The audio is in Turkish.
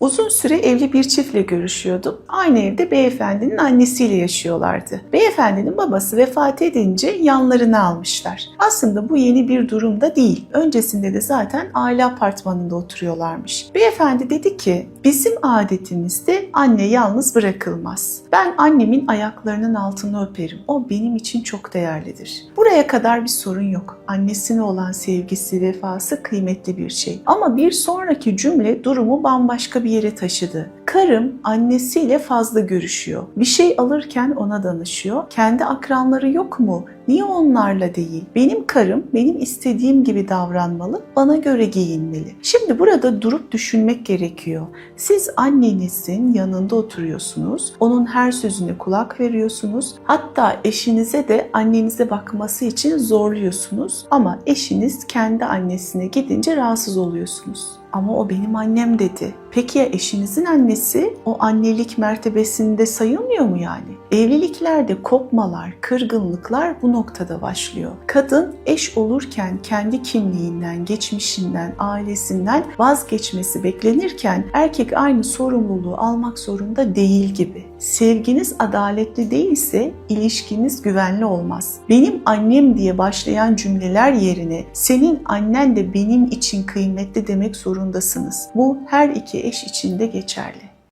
Uzun süre evli bir çiftle görüşüyordum. Aynı evde beyefendinin annesiyle yaşıyorlardı. Beyefendinin babası vefat edince yanlarına almışlar. Aslında bu yeni bir durum da değil. Öncesinde de zaten aile apartmanında oturuyorlarmış. Beyefendi dedi ki bizim adetimizde anne yalnız bırakılmaz. Ben annemin ayaklarının altını öperim. O benim için çok değerlidir. Buraya kadar bir sorun yok. Annesine olan sevgisi, vefası kıymetli bir şey. Ama bir sonraki cümle durumu bambaşka bir yere taşıdı. Karım annesiyle fazla görüşüyor. Bir şey alırken ona danışıyor. Kendi akranları yok mu? Niye onlarla değil? Benim karım benim istediğim gibi davranmalı, bana göre giyinmeli. Şimdi burada durup düşünmek gerekiyor. Siz annenizin yanında oturuyorsunuz. Onun her sözüne kulak veriyorsunuz. Hatta eşinize de annenize bakması için zorluyorsunuz. Ama eşiniz kendi annesine gidince rahatsız oluyorsunuz. Ama o benim annem dedi. Peki ya eşinizin annesi o annelik mertebesinde sayılmıyor mu yani? Evliliklerde kopmalar, kırgınlıklar bu noktada başlıyor. Kadın eş olurken kendi kimliğinden, geçmişinden, ailesinden vazgeçmesi beklenirken erkek aynı sorumluluğu almak zorunda değil gibi. Sevginiz adaletli değilse ilişkiniz güvenli olmaz. Benim annem diye başlayan cümleler yerine senin annen de benim için kıymetli demek zorundasınız. Bu her iki eş için de geçerli.